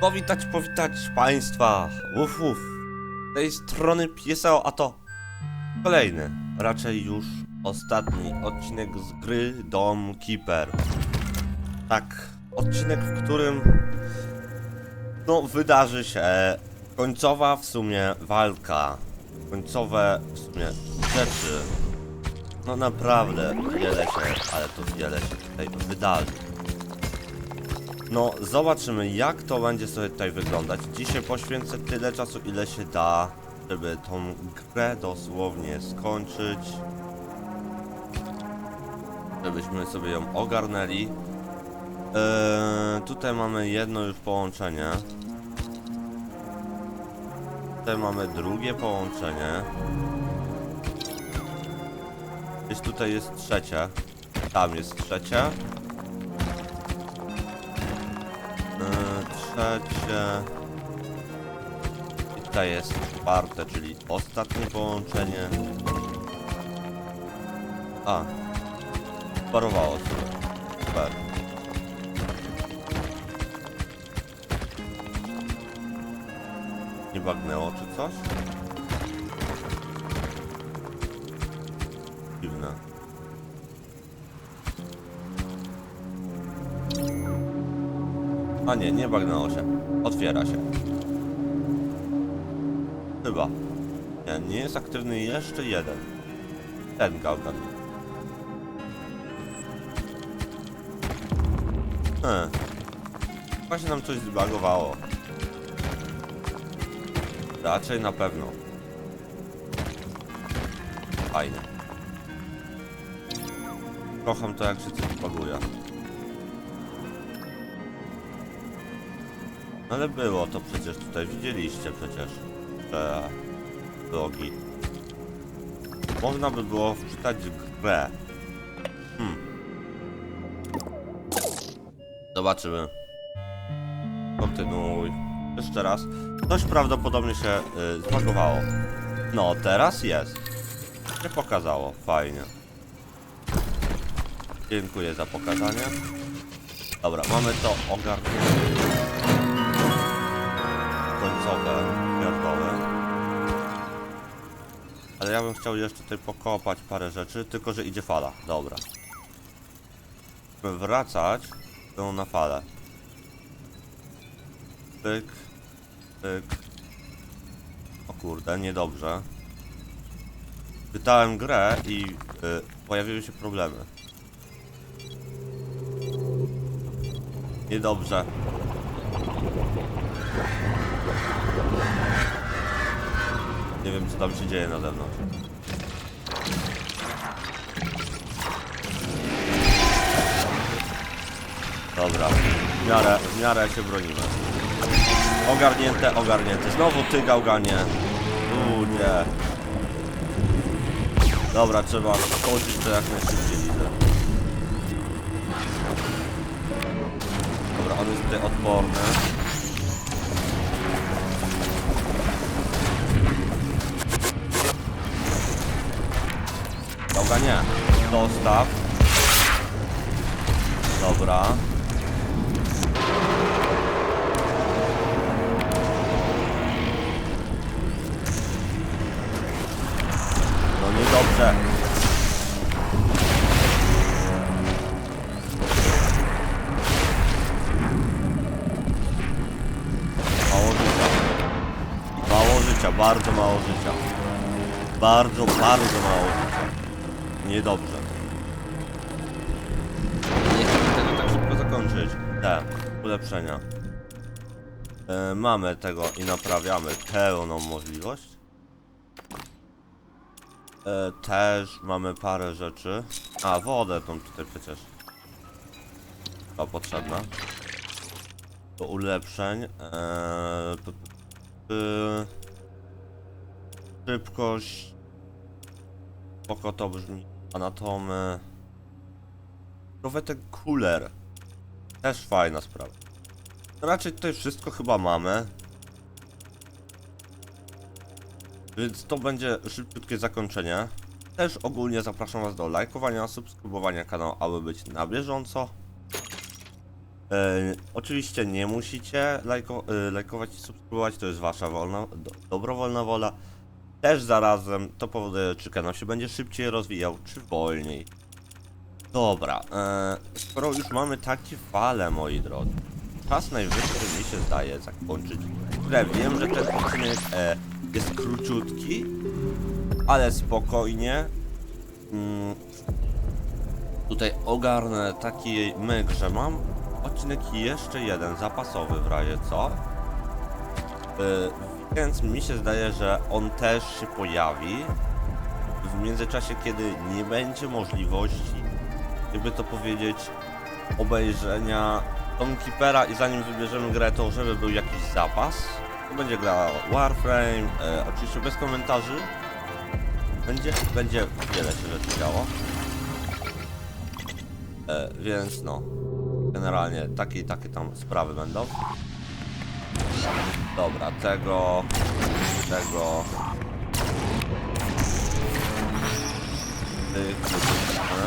Powitać, powitać Państwa! Uf, uf. Z tej strony Pieseo, a to kolejny, raczej już ostatni odcinek z gry Dom Keeper. Tak, odcinek, w którym no, wydarzy się końcowa w sumie walka. Końcowe w sumie rzeczy. No naprawdę, wiele się, ale to wiele się tutaj wydarzy. No, zobaczymy jak to będzie sobie tutaj wyglądać. Dzisiaj poświęcę tyle czasu, ile się da, żeby tą grę dosłownie skończyć. Żebyśmy sobie ją ogarnęli. Eee, tutaj mamy jedno już połączenie. Tutaj mamy drugie połączenie. Gdzieś tutaj jest trzecie. Tam jest trzecie. Trzecie. I tutaj jest czwarte, czyli ostatnie połączenie. A. Parowało sobie. Super. Nie bagnęło czy coś? A nie, nie bagnęło się. Otwiera się. Chyba. Nie, nie jest aktywny jeszcze jeden. Ten gałgan. Hmm. Chyba się nam coś zbagowało. Raczej na pewno. Fajnie. Kocham to jak się coś baguje. Ale było to przecież tutaj, widzieliście przecież, że blogi. Można by było wczytać grę. Hmm. Zobaczymy. Kontynuuj. Jeszcze raz. Coś prawdopodobnie się y, zbagowało. No, teraz jest. Nie pokazało. Fajnie. Dziękuję za pokazanie. Dobra, mamy to ogarnięte końcowe, pierdoły. Ale ja bym chciał jeszcze tutaj pokopać parę rzeczy, tylko że idzie fala. Dobra. Musimy wracać tą na falę. Pyk, pyk. O kurde, niedobrze. Pytałem grę i y, pojawiły się problemy. Niedobrze. Nie wiem co tam się dzieje na zewnątrz. Dobra, w miarę, w miarę się bronimy. Ogarnięte, ogarnięte. Znowu ty gałganie. Uuu, nie. Dobra, trzeba skończyć to jak najszybciej widzę. Dobra, on jest tutaj odporny. Nie. Dostaw. Dobra. No niedobrze. Mało życia. Mało życia, bardzo mało życia. Bardzo, bardzo mało życia. Niedobrze. Nie chcę tego tak szybko zakończyć. Te ulepszenia. E, mamy tego i naprawiamy pełną możliwość. E, też mamy parę rzeczy. A, wodę tą tutaj przecież. Chyba potrzebna. Do ulepszeń. E, p- p- p- szybkość. Spoko to brzmi. Anatomy. Prowetek cooler. Też fajna sprawa. Raczej tutaj wszystko chyba mamy. Więc to będzie szybciutkie zakończenie. Też ogólnie zapraszam Was do lajkowania, subskrybowania kanału, aby być na bieżąco. E, oczywiście nie musicie lajko, e, lajkować i subskrybować, to jest wasza wolna, do, dobrowolna wola. Też zarazem to powoduje, czy kanał się będzie szybciej rozwijał, czy wolniej. Dobra, e, skoro już mamy takie fale, moi drodzy, czas najwyższy mi się zdaje zakończyć. grę. wiem, że ten odcinek e, jest króciutki, ale spokojnie. Mm, tutaj ogarnę taki myk, że mam odcinek jeszcze jeden, zapasowy w razie co. Yy, więc mi się zdaje, że on też się pojawi w międzyczasie, kiedy nie będzie możliwości, jakby to powiedzieć, obejrzenia Keepera i zanim wybierzemy grę, to żeby był jakiś zapas. To będzie gra Warframe, e, oczywiście bez komentarzy. Będzie, będzie wiele się rzeczy działo. E, więc no, generalnie takie i takie tam sprawy będą. Dobra, tego, tego. Tych lubimy.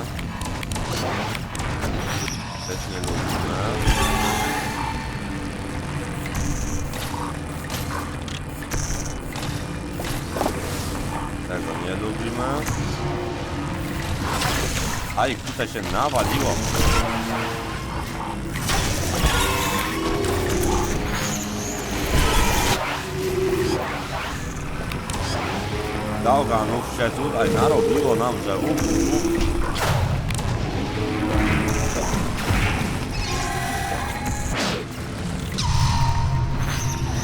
Też nie lubimy. Tego nie lubimy. A i tutaj się nawaliło. Gałganów się tutaj narobiło nam, że uf.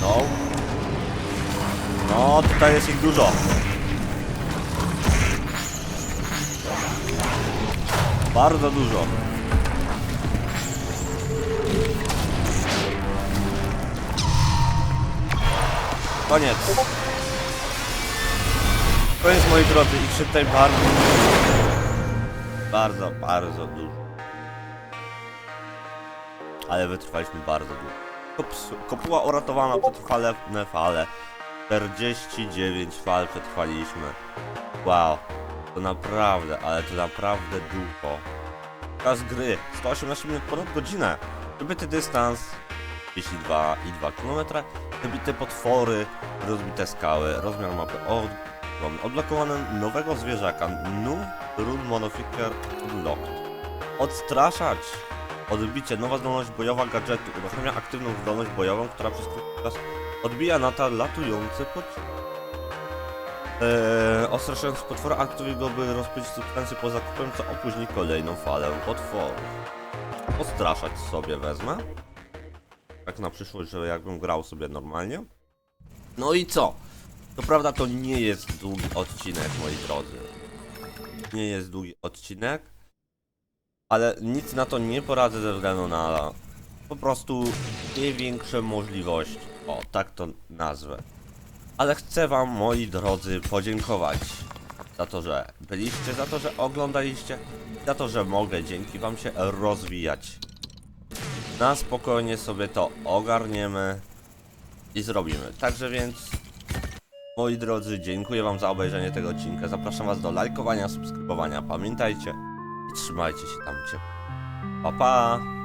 No. No, tutaj jest ich dużo. Bardzo dużo. Koniec. Koniec moi drodzy, się tutaj bardzo Bardzo, bardzo dużo. Ale wytrwaliśmy bardzo. Kops, kopuła uratowana przetrwalne fale. 49 fal przetrwaliśmy. Wow. To naprawdę, ale to naprawdę dużo. Czas gry 118 minut ponad godzinę. Wybyty dystans 32,2 km. Wybite potwory, rozbite skały, rozmiar mapy od... Odblokowane nowego zwierzaka. Nu Run Monoficker Unlocked. Odstraszać. Odbicie. Nowa zdolność bojowa gadżetu. Uruchamia aktywną zdolność bojową, która przez krótki czas odbija nadlatujący pocisk. Eee, ostraszając potwora aktywuje go, by rozpędzić substancję po zakupem, co opóźni kolejną falę potworów. Odstraszać sobie wezmę. Tak na przyszłość, że jakbym grał sobie normalnie. No i co? To prawda to nie jest długi odcinek, moi drodzy. Nie jest długi odcinek. Ale nic na to nie poradzę ze względu na po prostu największe możliwości. O, tak to nazwę. Ale chcę wam, moi drodzy, podziękować za to, że byliście, za to, że oglądaliście, za to, że mogę dzięki wam się rozwijać. Na spokojnie sobie to ogarniemy i zrobimy. Także więc, moi drodzy, dziękuję wam za obejrzenie tego odcinka. Zapraszam was do lajkowania, subskrybowania. Pamiętajcie i trzymajcie się tam ciepło. Pa, pa!